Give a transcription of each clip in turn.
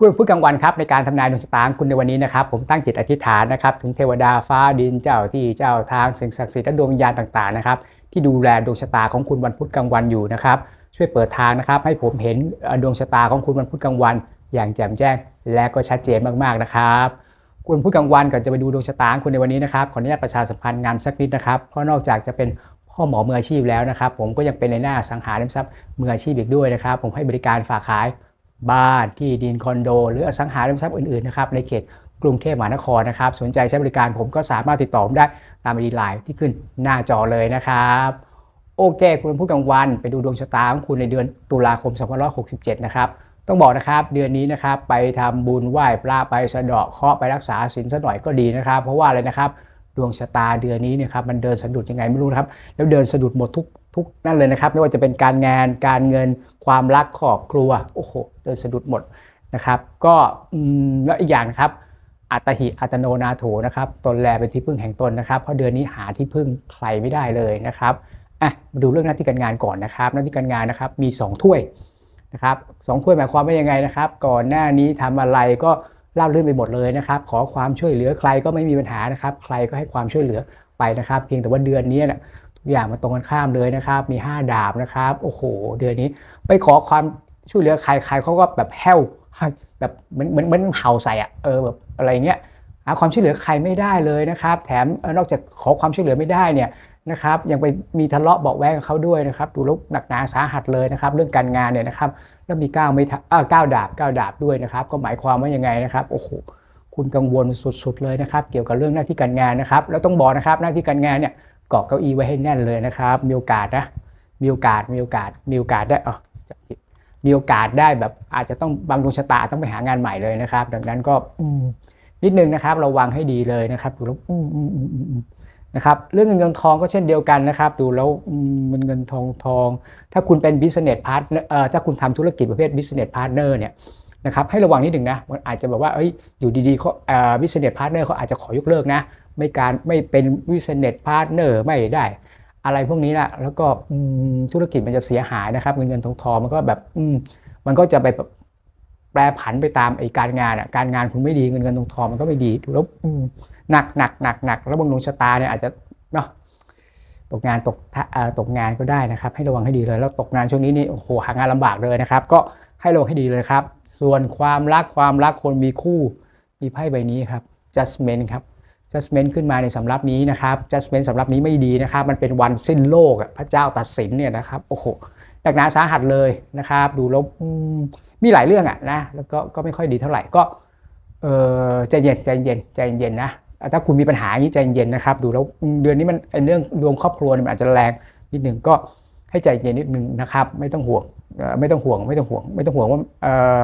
คุณผู้กลางวันครับในการทำนายดวงชะตาคุณในวันนี้นะครับ ผมตั้งจิตอธิษฐานนะครับ ถึงเทวดาฟ้าดินเจ้าที่เจ้าทางสิ่งศักดิ์สิทธิ์และดวงวิญญาณต่างๆนะครับที่ดูแลดวงชะตาของคุณวันพุธกลางวันอยู่นะครับ ช่วยเปิดทางนะครับ ให้ผมเห็นดวงชะตาของคุณวันพุธกลางวัน อย่างแจ่มแจ้ง และก็ชัดเจนมากๆนะครับคุณผู้กลางวันก่อนจะไปดูดวงชะตาคุณในวันนี้นะครับขออนุญาตประชาสัมพันธ์งานสักนิดนะครับเพราะนอกจากจะเป็นพ่อหมอมืออาชีพแล้วนะครับ ผมก็ยังเป็นในหน้าสังหาริมทรัพย์มืออาชีพอีกด้วยนะครับ ผมให้บริการฝากขาย บ้านที่ดินคอนโด หรืออสังหาริมทรัพย์อื่นๆนะครับในเขตกรุงเทพมหานครนะครับ สนใจใช้บริการผมก็สามารถติดต่อผมได้ตามดีไลน์ที่ขึ้นหน้าจอเลยนะครับโอเค คุณผู้กลางวันไปดูดวงชะตาของคุณในเดือนตุลาคม2567 นะครับต้องบอกนะครับเดือนนี้นะครับไปทำบุญไหว้พระไปสะเดาะเคราะห์ไปรักษาศีลสักหน่อยก็ดีนะครับ เพราะว่าอะไรนะครับ ดวงชะตาเดือนนี้เนี่ยครับมันเดินสะดุดยังไงไม่รู้นะครับแล้วเดินสะดุดหมดทุกทุกนั่นเลยนะครับ ไม่ว่าจะเป็นการงานการเงินความรักครอบครัวโอ้โหเดินสะดุดหมดนะครับ ก็อืมแล้วอีกอย่างนะครับอัตหิอัตโนนาโถนะครับตนแลเป็นที่พึ่งแห่งตนนะครับเพราะเดือนนี้หาที่พึ่งใครไม่ได้เลยนะครับอะมาดูเรื่องหน้าที่การงานก่อนนะครับหน้าที่การงานนะครับมี 2 ถ้วยนะครับสองถ้วยหมายความว่ายังไงนะครับ ก่อนหน้านี้ทำอะไรก็ ราบรื่นไปหมดเลยนะครับ ขอความช่วยเหลือใครก็ไม่มีปัญหานะครับ ใครก็ให้ความช่วยเหลือไปนะครับ เพียงแต่ว่าเดือนนี้เนี่ยทุกอย่างมันตรงกันข้ามเลยนะครับ มี 5 ดาบนะครับ โอ้โห เดือนนี้ไปขอความช่วยเหลือใครใครเขาก็แบบแห้วแบบเหมือนเหมือนเหมือนเห่าใส่อะเออแบบอะไรเงี้ยหาความช่วยเหลือใครไม่ได้เลยนะครับ แถมนอกจากขอความช่วยเหลือไม่ได้เนี่ย นะครับยังไปมีทะเลาะเบาะแว้งกับเขาด้วยนะครับดูลวหนักหนาสาหัสเลยนะครับ เรื่องการงานเนี่ยนะครับแล้วมีก้าวไม่เออก้าวดาบก้าวดาบด้วยนะครับ ก็หมายความว่ายังไงนะครับโอ้โหคุณกังวลสุดๆเลยนะครับ เกี่ยวกับเรื่องหน้าที่การงานนะครับ แล้วต้องบอกนะครับหน้าที่การงานเนี่ยเกาะเก้าอี้ไว้ให้แน่นเลยนะครับ มีโอกาสนะมีโอกาสมีโอกาสมีโอกาสได้อ๋อมีโอกาสได้แบบอาจจะต้องบางดวงชะตาต้องไปหางานใหม่เลยนะครับ ดังนั้นก็อืนิดนึงนะครับ ระวังให้ดีเลยนะครับดูแล้ว นะครับเรื่องเงินเงินทองก็เช่นเดียวกันนะครับ ดูแล้วอืมมันเงินทองทอง ถ้าคุณเป็น business partner เอ่อถ้าคุณทำธุรกิจประเภท business partner เนี่ยนะครับให้ระวังนิดหนึ่งนะมันอาจจะแบบว่าเอ้ยอยู่ดีๆเขาเอ่อ business partner เขาอาจจะขอยกเลิกนะ ไม่การไม่เป็น business partner ไม่ได้ อะไรพวกนี้นะแล้วก็ธุรกิจมันจะเสียหายนะครับ เงินเงินทองทองมันก็แบบมมันก็จะไป แปรผันไปตามไอ้การงานอะการงานคุณไม่ดีเงินเงินทองทองมันก็ไม่ดีดูแล้วหนักหนักหนักหนักแล้วบางดวงชะตาเนี่ยอาจจะเนาะตกงานตกตกงานก็ได้นะครับ ให้ระวังให้ดีเลยแล้วตกงานช่วงนี้นี่โอ้โหหางานลำบากเลยนะครับ ก็ให้ระวังให้ดีเลยครับ ส่วนความรักความรักคนมีคู่มีไพ่ใบนี้ครับ judgment ครับ judgment ขึ้นมาในสำรับนี้นะครับ judgment สำรับนี้ไม่ดีนะครับ มันเป็นวันสิ้นโลกพระเจ้าตัดสินเนี่ยนะครับโอ้โหหนักหนาสาหัสเลยนะครับ ดูแล้ว มีหลายเรื่องอะนะแล้วก็ก็ไม่ค่อยดีเท่าไหร่ก็เออใจเย็นใจเย็นใจเย็นนะถ้าคุณมีปัญหาอย่างนี้ใจเย็นนะครับ ดูแล้วเดือนนี้มันไอ้เรื่องดวงครอบครัวเนี่ยมันอาจจะแรงนิดหนึ่งก็ให้ใจเย็นนิดหนึ่งนะครับ ไม่ต้องห่วงไม่ต้องห่วงไม่ต้องห่วง ไม่ต้องห่วงว่าเออ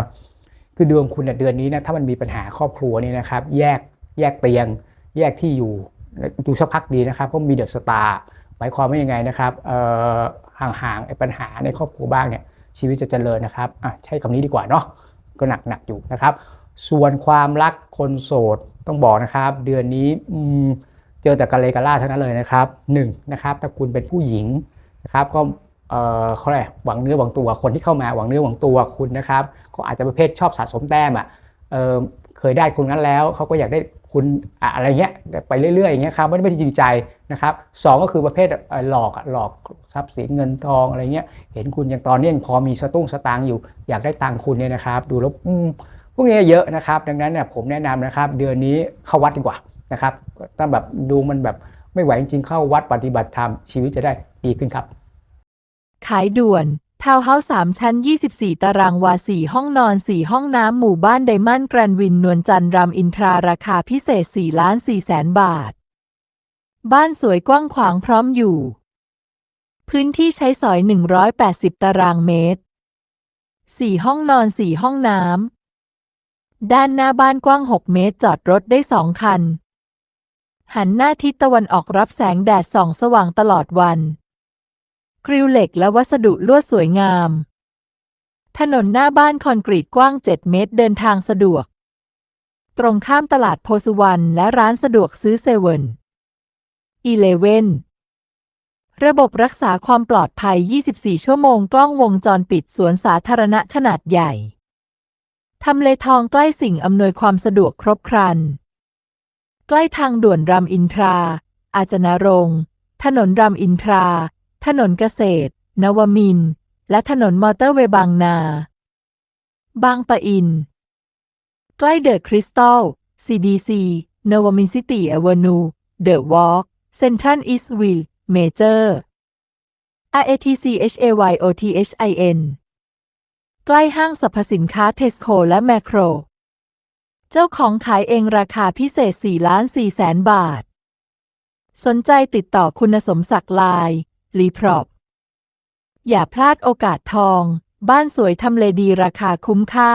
คือดวงคุณเดือนนี้นะถ้ามันมีปัญหาครอบครัวนี่นะครับ แยกแยกเตียง แยกที่อยู่อยู่สักพักดีนะครับเพราะมีเดอะสตาร์หมายความว่ายังไงนะครับเออห่างๆไอ้ปัญหาในครอบครัวบ้างเนี่ย ชีวิตจะเจริญนะครับอะใช้คำนี้ดีกว่าเนาะก็หนักหนักอยู่นะครับ ส่วนความรักคนโสดต้องบอกนะครับ เดือนนี้อืมเจอแต่กะเลกะล่าเท่านั้นเลยนะครับหนึ่งนะครับถ้าคุณเป็นผู้หญิงนะครับก็เออเขาเรียกหวังเนื้อหวังตัวคนที่เข้ามาหวังเนื้อหวังตัวคุณนะครับก็อาจจะประเภทชอบสะสมแต้มอะเออ ยได้คุณนั้นแล้วเขาก็อยากได้คุณอะไรเงี้ยไปเรื่อยๆอย่างเงี้ยครับไม่ได้ไม่ได้จริงใจนะครับสองก็คือประเภทหลอกหลอกทรัพย์สินเงินทองอะไรเงี้ยเห็นคุณอย่างตอนนี้ยังพอมีสตุ้งสตางค์อยู่ อยากได้ตังคุณเนี่ยนะครับ ดูแล้วอืมพวกนี้เยอะนะครับ ดังนั้นเนี่ยผมแนะนำนะครับ เดือนนี้เข้าวัดดีกว่านะครับถ้าแบบดูมันแบบไม่ไหวจริงๆเข้าวัดปฏิบัติธรรมชีวิตจะได้ดีขึ้นครับ ขายด่วน ทาวน์เฮาส์3ชั้น 24 ตารางวา 4 ห้องนอน 4 ห้องน้ำ หมู่บ้านไดมอนด์แกรนวิน นวลจันทร์รามอินทรา ราคาพิเศษ 4 ล้าน 4 แสนบาท บ้านสวยกว้างขวางพร้อมอยู่ พื้นที่ใช้สอย 180 ตารางเมตร 4 ห้องนอน 4 ห้องน้ำ ด้านหน้าบ้านกว้าง 6 เมตร จอดรถได้ 2 คัน หันหน้าทิศตะวันออกรับแสงแดดส่องสว่างตลอดวัน กริลเหล็กและวัสดุลวดสวยงาม ถนนหน้าบ้านคอนกรีตกว้าง 7 เมตรเดินทางสะดวก ตรงข้ามตลาดโพสุวรรณและร้านสะดวกซื้อเซเว่นอีเลเว่นระบบรักษาความปลอดภัย 24 ชั่วโมงกล้องวงจรปิดสวนสาธารณะขนาดใหญ่ ทำเลทองใกล้สิ่งอำนวยความสะดวกครบครัน ใกล้ทางด่วนรามอินทรา อาจนรงถนนรามอินทรา ถนนเกษตร นวมิน และถนนมอเตอร์เวย์บางนา บางปะอิน ใกล้เดอะคริสตัล CDC นวมินซิตี้อเวนู เดอะวอล์กเซ็นทรัลอีสต์วิลเมเจอร์ RATC HAYOTHIN ใกล้ห้างสรรพสินค้าเทสโ o และแมคโคร เจ้าของขายเองราคาพิเศษ4ล้าน4แสนบาท สนใจติดต่อคุณสมศักดิ์ลาย ลีพรอปอย่าพลาดโอกาสทอง บ้านสวยทำเลดีราคาคุ้มค่า